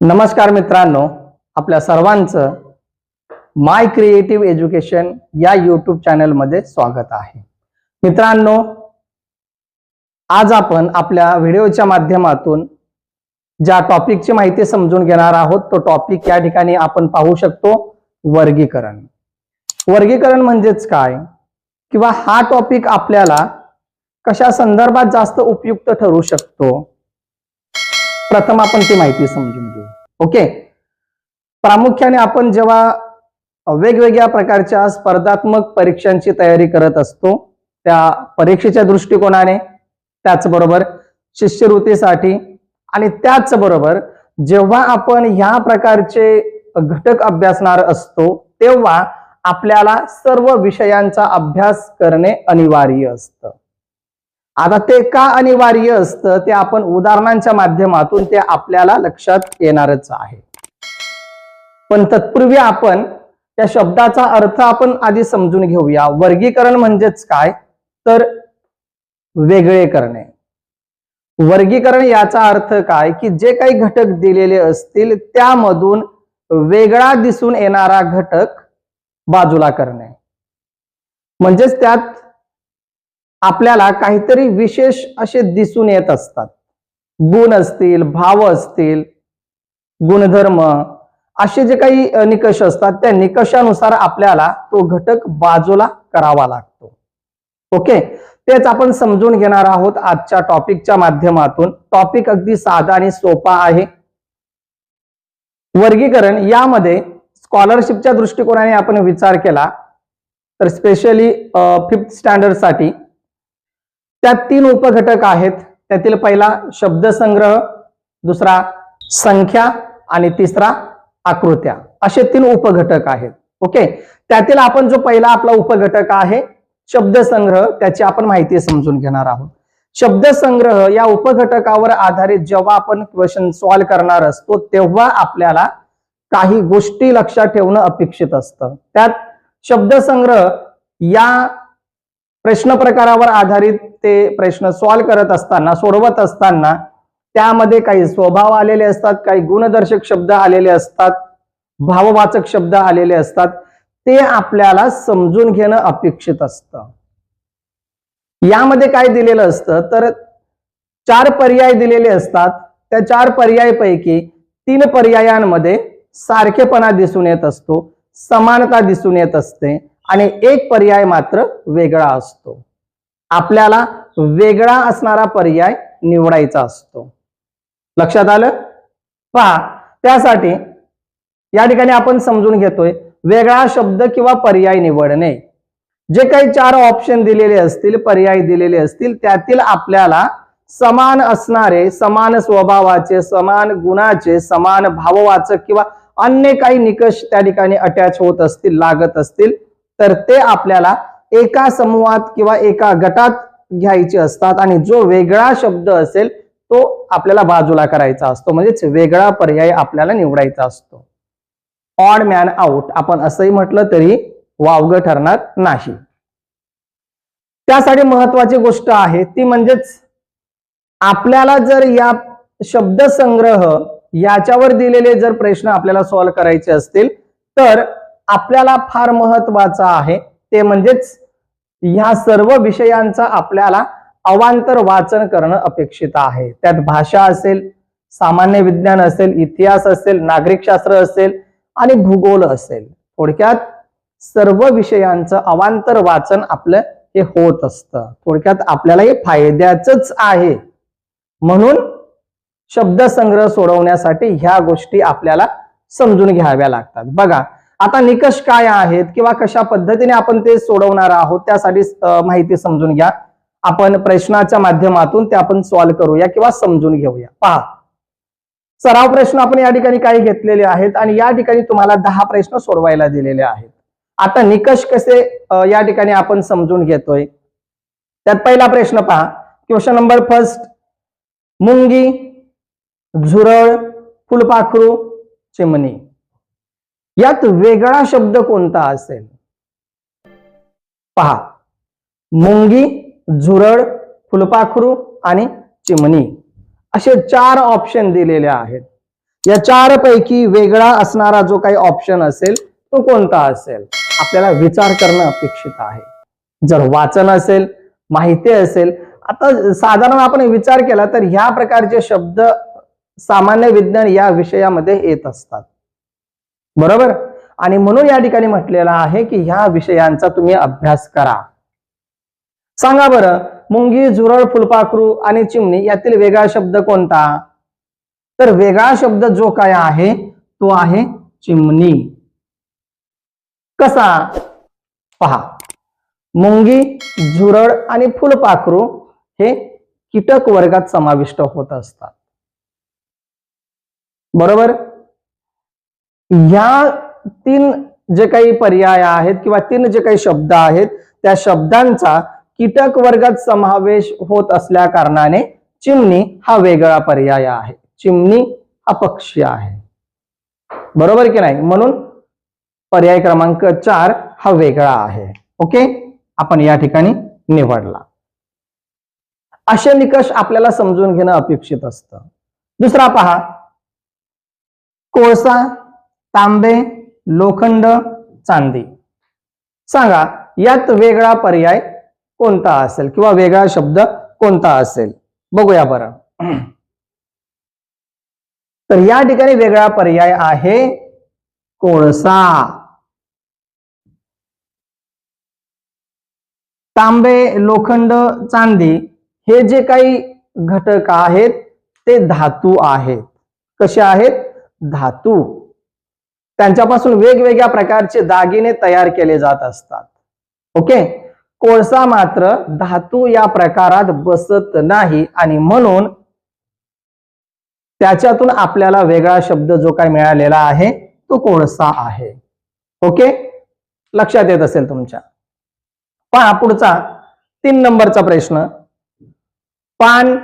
नमस्कार मित्रांनो आपल्या सर्वांचं माय क्रिएटिव्ह एज्युकेशन या युट्यूब चॅनलमध्ये स्वागत आहे. मित्रांनो आज आपण आपल्या व्हिडिओच्या माध्यमातून ज्या टॉपिकची माहिती समजून घेणार आहोत तो टॉपिक या ठिकाणी आपण पाहू शकतो वर्गीकरण. वर्गीकरण म्हणजेच काय? किंवा हा टॉपिक आपल्याला कशा संदर्भात जास्त उपयुक्त ठरू शकतो? प्रथम आपण ती माहिती समजून घेऊ. ओके प्रामुख्याने आपण जेव्हा वेगवेगळ्या प्रकारच्या स्पर्धात्मक परीक्षांची तयारी करत असतो त्या परीक्षेच्या दृष्टिकोनाने त्याचबरोबर शिष्यवृत्तीसाठी आणि त्याचबरोबर जेव्हा आपण ह्या प्रकारचे घटक अभ्यासणार असतो तेव्हा आपल्याला सर्व विषयांचा अभ्यास करणे अनिवार्य असतं. आता ते का अनिवार्य असतं ते आपण उदाहरणांच्या माध्यमातून ते आपल्याला लक्षात येणारच आहे. पण तत्पूर्वी आपण त्या शब्दाचा अर्थ आपण आधी समजून घेऊया. वर्गीकरण म्हणजेच काय? तर वेगळे करणे. वर्गीकरण याचा अर्थ काय? की जे काही घटक दिलेले असतील त्यामधून वेगळा दिसून येणारा घटक बाजूला करणे. म्हणजेच त्यात आपल्याला काहीतरी विशेष असे दिसून येत असतात. गुण असतील भाव असतील गुणधर्म असे जे काही निकष असतात त्या निकषानुसार आपल्याला तो घटक बाजूला करावा लागतो. ओके? तेच आपण समजून घेणार आहोत आजच्या टॉपिकच्या माध्यमातून. टॉपिक अगदी साधा आणि सोपा आहे. वर्गीकरण यामध्ये स्कॉलरशिपच्या दृष्टिकोनाने आपण विचार केला तर स्पेशली फिफ्थ स्टँडर्डसाठी त्यात तीन उपघटक आहेत. त्यातील पहिला शब्दसंग्रह दुसरा संख्या आणि तिसरा आकृत्या. असे तीन उपघटक आहेत. ओके? त्यातील आपण जो पहिला आपला उपघटक आहे शब्दसंग्रह त्याची आपण माहिती समजून घेणार आहोत. शब्दसंग्रह या उपघटकावर आधारित जेव्हा आपण क्वेश्चन सॉल्व्ह करणार असतो तेव्हा आपल्याला काही गोष्टी लक्षात ठेवणं अपेक्षित असतं. त्यात शब्दसंग्रह या प्रश्न प्रकारावर आधारित ते प्रश्न सॉल्व्ह करत असताना सोडवत असताना त्यामध्ये काही स्वभाव आलेले असतात काही गुणदर्शक शब्द आलेले असतात भाववाचक शब्द आलेले असतात. ते आपल्याला समजून घेणं अपेक्षित असतं. यामध्ये काय दिलेलं असतं? तर चार पर्याय दिलेले असतात. त्या चार पर्यायपैकी तीन पर्यायांमध्ये सारखेपणा दिसून येत असतो समानता दिसून येत असते आणि एक पर्याय मात्र वेगळा असतो. आपल्याला वेगळा असणारा पर्याय निवडायचा असतो. लक्षात आलं? पहा त्यासाठी या ठिकाणी आपण समजून घेतोय वेगळा शब्द किंवा पर्याय निवडणे. जे काही चार ऑप्शन दिलेले असतील पर्याय दिलेले असतील त्यातील आपल्याला समान असणारे समान स्वभावाचे समान गुणाचे समान भाववाचक किंवा अन्य काही निकष त्या ठिकाणी अटॅच होत असतील लागत असतील तर ते आपल्याला एका समूहात किंवा एका गटात घ्यायचे असतात आणि जो वेगळा शब्द असेल तो आपल्याला बाजूला करायचा असतो. म्हणजेच वेगळा पर्याय आपल्याला निवडायचा असतो. ऑड मॅन आउट आपण असंही म्हटलं तरी वावग ठरणार नाही. त्यासाठी महत्वाची गोष्ट आहे ती म्हणजेच आपल्याला जर या शब्दसंग्रह याच्यावर दिलेले जर प्रश्न आपल्याला सॉल्व्ह करायचे असतील तर आपल्याला फार महत्वाचं आहे. ते म्हणजेच ह्या सर्व विषयांचा आपल्याला अवांतर वाचन करणं अपेक्षित आहे. त्यात भाषा असेल सामान्य विज्ञान असेल इतिहास असेल नागरिकशास्त्र असेल आणि भूगोल असेल. थोडक्यात सर्व विषयांचं अवांतर वाचन आपलं हे होत असतं. थोडक्यात आपल्याला हे फायद्याच आहे. म्हणून शब्दसंग्रह सोडवण्यासाठी ह्या गोष्टी आपल्याला समजून घ्याव्या लागतात. बघा आता निकष काय आहेत किंवा कशा पद्धतीने आपण ते सोडवणार आहोत त्यासाठी माहिती समजून घ्या. आपण प्रश्नाच्या माध्यमातून ते आपण सॉल्व्ह करूया किंवा समजून घेऊया. पहा. सराव प्रश्न आपण या ठिकाणी काही घेतलेले आहेत आणि या ठिकाणी तुम्हाला दहा प्रश्न सोडवायला दिलेले आहेत. आता निकष कसे या ठिकाणी आपण समजून घेतोय. त्यात पहिला प्रश्न पहा. क्वेश्चन नंबर फर्स्ट मुंगी झुरळ फुलपाखरू चिमणी. यात वेगळा शब्द कोणता असेल? पहा. मुंगी झुरळ फुलपाखरू आणि चिमणी असे चार ऑप्शन दिलेले आहेत. या चार पैकी वेगळा असणारा जो काही ऑप्शन असेल तो कोणता असेल? आपल्याला विचार करणं अपेक्षित आहे. जर वाचन असेल माहिती असेल आता साधारण आपण विचार केला तर ह्या प्रकारचे शब्द सामान्य विज्ञान या विषयामध्ये येत असतात. बरोबर? आणि म्हणून या ठिकाणी म्हटलेलं आहे की ह्या विषयांचा तुम्ही अभ्यास करा. सांगा बरं मुंगी झुरळ फुलपाखरू आणि चिमणी यातील वेगळा शब्द कोणता? तर वेगळा शब्द जो काय आहे तो आहे चिमणी. कसा? पहा. मुंगी झुरळ आणि फुलपाखरू हे कीटक वर्गात समाविष्ट होत असतात. बरोबर? ह्या तीन जे काही पर्याय आहेत किंवा तीन जे काही शब्द आहेत त्या शब्दांचा कीटक वर्गात समावेश होत असल्या कारणाने चिमणी हा वेगळा पर्याय आहे. चिमणी हा पक्षी आहे. बरोबर की नाही? म्हणून पर्याय क्रमांक चार हा वेगळा आहे. ओके? आपण या ठिकाणी निवडला. असे निकष आपल्याला समजून घेणं अपेक्षित असतं. दुसरा पहा. कोळसा तांबे लोखंड चांदी. सांगा यात वेगळा पर्याय कोणता असेल किंवा वेगळा शब्द कोणता असेल? बघूया बरं. तर या ठिकाणी वेगळा पर्याय आहे कोळसा. तांबे लोखंड चांदी हे जे काही घटक आहेत ते धातू आहेत. कसे आहेत? धातू. त्यांच्यापासून वेगवेगळ्या प्रकारचे दागिने तयार केले जात असतात. ओके? कोळसा मात्र धातू या प्रकारात बसत नाही आणि म्हणून त्याच्यातून आपल्याला वेगळा शब्द जो काय मिळालेला आहे तो कोळसा आहे. ओके? लक्षात येत असेल तुमच्या. पहा पुढचा तीन नंबरचा प्रश्न. पान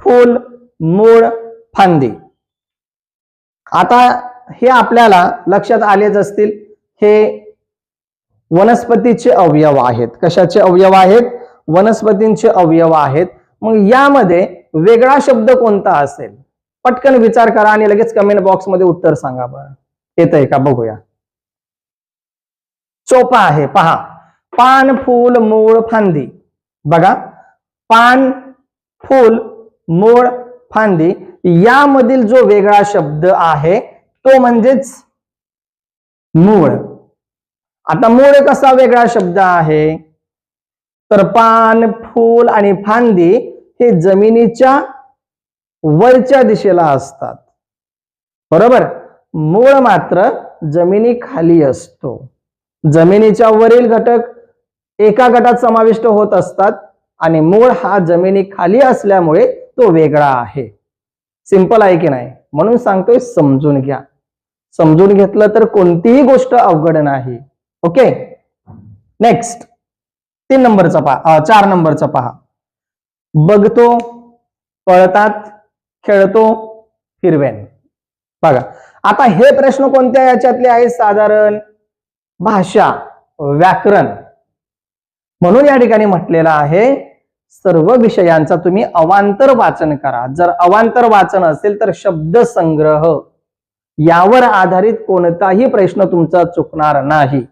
फूल मूळ फांदी. आता हे आपल्याला लक्षात आलेच असतील. हे वनस्पतीचे अवयव आहेत. कशाचे अवयव आहेत? वनस्पतींचे अवयव आहेत. मग यामध्ये वेगळा शब्द कोणता असेल? पटकन विचार करा आणि लगेच कमेंट बॉक्समध्ये उत्तर सांगा बरं. येतंय का? बघूया. चोपा आहे. पहा. पान फूल मूळ फांदी. बघा. पान फूल मूळ फांदी यामधील जो वेगळा शब्द आहे तो म्हणजेच मूळ. आता मूळ कसा वेगळा शब्द आहे? तर पान फूल आणि फांदी हे जमिनीच्या वरच्या दिशेला असतात. बरोबर? मूळ मात्र जमिनी खाली असतो. जमिनीच्या वरील घटक एका गटात समाविष्ट होत असतात आणि मूळ हा जमिनी खाली असल्यामुळे तो वेगळा आहे. सिंपल आहे की नाही? म्हणून सांगतोय समजून घ्या. समजून घेतलं तर कोणतीही गोष्ट अवघड नाही. ओके? नेक्स्ट तीन नंबरचा पहा. चार नंबरचा पहा. बघतो पळतात खेळतो फिरवेन. बघा. आता हे प्रश्न कोणत्या याच्यातले आहेत? साधारण भाषा व्याकरण. म्हणून या ठिकाणी म्हटलेलं आहे सर्व विषयांचा तुम्ही अवांतर वाचन करा. जर अवांतर वाचन असेल तर शब्द संग्रह यावर आधारित कोणताही प्रश्न तुमचा चुकणार नाही.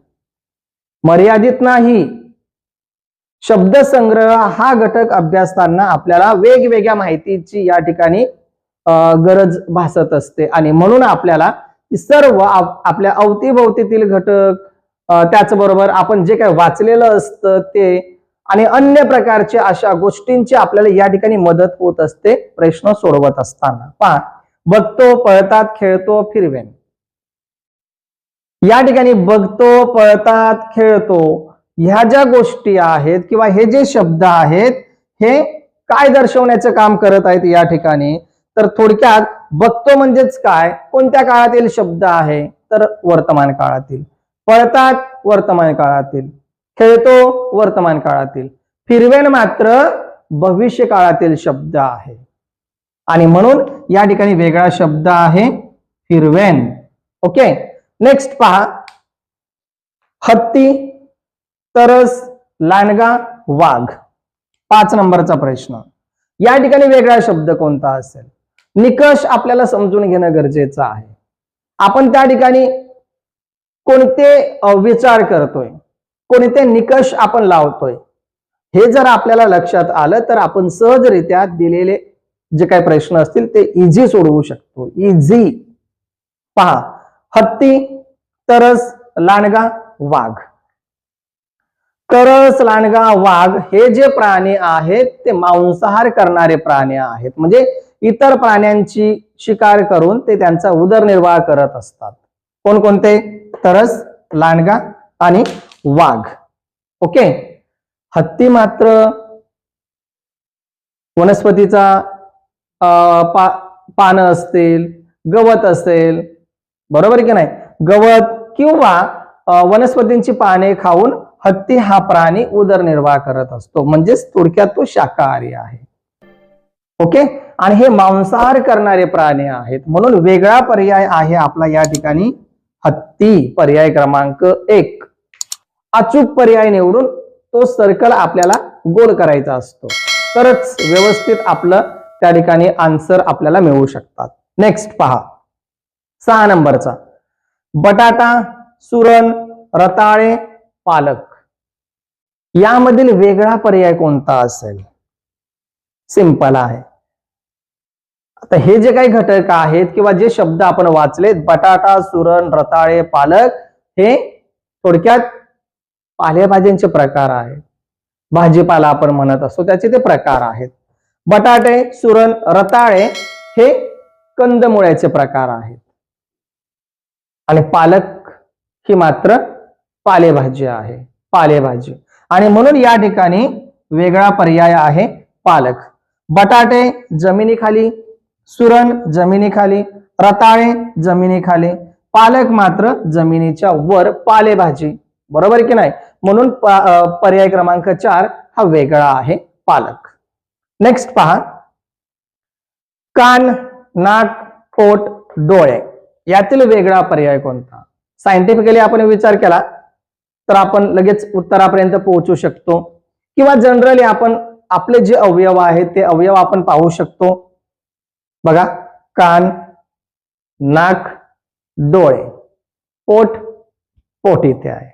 मर्यादित नाही. शब्द संग्रह हा घटक अभ्यासताना आपल्याला वेगवेगळ्या माहितीची या ठिकाणी गरज भासत असते. आणि म्हणून आपल्याला सर्व आपल्या अवतीभोवतीतील घटक त्याचबरोबर आपण जे काही वाचलेलं असतं ते आणि अन्य प्रकारच्या अशा गोष्टींची आपल्याला या ठिकाणी मदत होत असते प्रश्न सोडवत असताना. पहा बघतो पळतात खेळतो फिरवेन. या ठिकाणी बघतो पळतात खेळतो ह्या ज्या गोष्टी आहेत किंवा हे जे शब्द आहेत हे काय दर्शवण्याचं काम करत आहेत या ठिकाणी? तर थोडक्यात बघतो म्हणजेच काय? कोणत्या काळातील शब्द आहे? तर वर्तमान काळातील. पळतात वर्तमान काळातील. खेळतो वर्तमान काळातील. फिरवेन मात्र भविष्य काळातील शब्द आहे. आणि म्हणून या ठिकाणी वेगळा शब्द आहे फिरवेन. ओके नेक्स्ट पहा. हत्ती तरस लांडगा वाघ. पाच नंबरचा प्रश्न. या ठिकाणी वेगळा शब्द कोणता असेल? निकष आपल्याला समजून घेणं गरजेचं आहे. आपण त्या ठिकाणी कोणते विचार करतोय? कोणते निकष आपण लावतोय? हे जर आपल्याला लक्षात आलं तर आपण सहजरित्या दिलेले जे काही प्रश्न असतील ते इझी सोडवू शकतो. इझी पहा हत्ती तरस लांडगा वाघ. करस लांडगा वाघ हे जे प्राणी आहेत ते मांसाहार करणारे प्राणी आहेत. म्हणजे इतर प्राण्यांची शिकार करून ते त्यांचा उदरनिर्वाह करत असतात. कोणकोणते? तरस लांडगा आणि वाघ. ओके? हत्ती मात्र वनस्पतीचा पा पानं असतील गवत असेल बरोबर की नाही? गवत किंवा वनस्पतींची पाने खाऊन हत्ती हा प्राणी उदरनिर्वाह करत असतो. म्हणजेच थोडक्यात तो शाकाहारी आहे. ओके? आणि हे मांसाहार करणारे प्राणी आहेत. म्हणून वेगळा पर्याय आहे आपला या ठिकाणी. हत्ती पर्याय क्रमांक एक. अचूक पर्याय निवडून तो सर्कल आपल्याला गोल करायचा असतो. तरच व्यवस्थित आपलं त्या ठिकाणी आन्सर आपल्याला मिळू शकतात. नेक्स्ट पहा. सहा नंबरचा. बटाटा सुरण रताळे पालक. यामधील वेगळा पर्याय कोणता असेल? सिंपल आहे. आता हे जे काही घटक आहेत किंवा जे शब्द आपण वाचलेत बटाटा सुरण रताळे पालक हे थोडक्यात पालेभाज्यांचे प्रकार आहेत. भाजीपाला आपण म्हणत असतो त्याचे ते प्रकार आहेत. बटाटे सुरण रताळे हे कंदमुळ्याचे प्रकार आहेत. आणि पालक ही मात्र पालेभाजी आहे. पालेभाजी. आणि म्हणून या ठिकाणी वेगळा पर्याय आहे पालक. बटाटे जमिनीखाली सुरण जमिनीखाली रताळे जमिनीखाली पालक मात्र जमिनीच्या वर पालेभाजी. बरोबर की नाही? म्हणून पर्याय क्रमांक चार हा वेगळा आहे पालक. नेक्स्ट पहा. कान नाक पोट डोळे. यातील वेगळा पर्याय कोणता? सायंटिफिकली आपण विचार केला तर आपण लगेच उत्तरापर्यंत पोहोचू शकतो. किंवा जनरली आपण आपले जे अवयव आहेत ते अवयव आपण पाहू शकतो. बघा कान नाक डोळे. पोट पोट इथे आहे.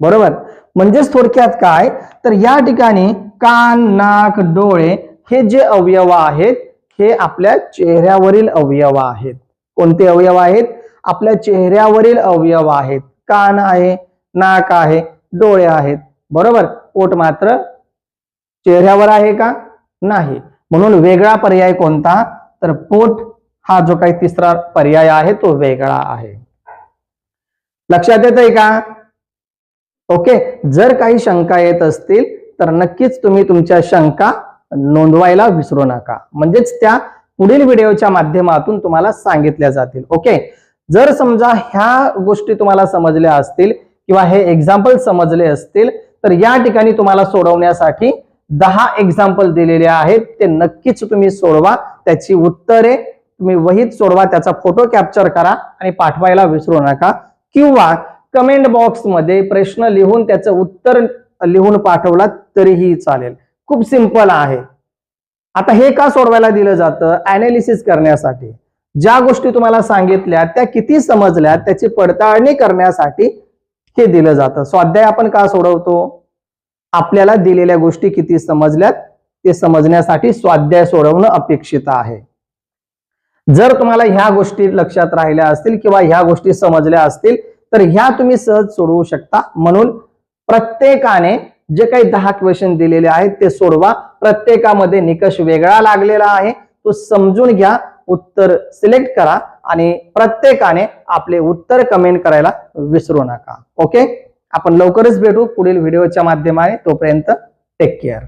बरोबर? म्हणजेच थोडक्यात काय? तर या ठिकाणी कान नाक डोळे हे जे अवयव आहेत हे आपल्या चेहऱ्यावरील अवयव आहेत. कोणते अवयव आहेत? आपल्या चेहऱ्यावरील अवयव आहेत. कान आहे नाक आहे डोळे आहेत. बरोबर? पोट मात्र चेहऱ्यावर आहे का? नाही. म्हणून वेगळा पर्याय कोणता? तर पोट हा जो काही तिसरा पर्याय आहे तो वेगळा आहे. लक्षात येत आहे का? ओके? जर काही शंका येत असतील तर नक्कीच तुम्ही तुमच्या शंका नोंदवायला विसरू नका. म्हणजेच त्या पुढील व्हिडिओच्या माध्यमातून तुम्हाला सांगितल्या जातील. ओके? जर समजा ह्या गोष्टी तुम्हाला समजल्या असतील किंवा हे एक्झाम्पल समजले असतील तर या ठिकाणी तुम्हाला सोडवण्यासाठी दहा एक्झाम्पल दिलेले आहेत. ते नक्कीच तुम्ही सोडवा. त्याची उत्तरे तुम्ही वहीत सोडवा. त्याचा फोटो कॅप्चर करा आणि पाठवायला विसरू नका. किंवा कमेंट बॉक्समध्ये प्रश्न लिहून त्याचं उत्तर लिहून पाठवला तरीही चालेल. खूप सिंपल आहे. आता हे का सोडवायला दिलं जातं? अनालिसिस करण्यासाठी. ज्या गोष्टी तुम्हाला सांगितल्या त्या किती समजल्या त्याची पडताळणी करण्यासाठी हे दिलं जातं. स्वाध्याय आपण का सोडवतो? आपल्याला दिलेल्या गोष्टी किती समजल्यात ते समजण्यासाठी स्वाध्याय सोडवणं अपेक्षित आहे. जर तुम्हाला ह्या गोष्टी लक्षात राहिल्या असतील किंवा ह्या गोष्टी समजल्या असतील तर ह्या तुम्ही सहज सोडवू शकता. म्हणून प्रत्येकाने जे काही दहा क्वेश्चन दिलेले आहेत ते सोडवा. प्रत्येकामध्ये निकष वेगळा लागलेला आहे. तो समजून घ्या उत्तर सिलेक्ट करा आणि प्रत्येकाने आपले उत्तर कमेंट करायला विसरू नका. ओके आपण लवकरच भेटू पुढील व्हिडिओच्या माध्यमाने. तोपर्यंत टेक केअर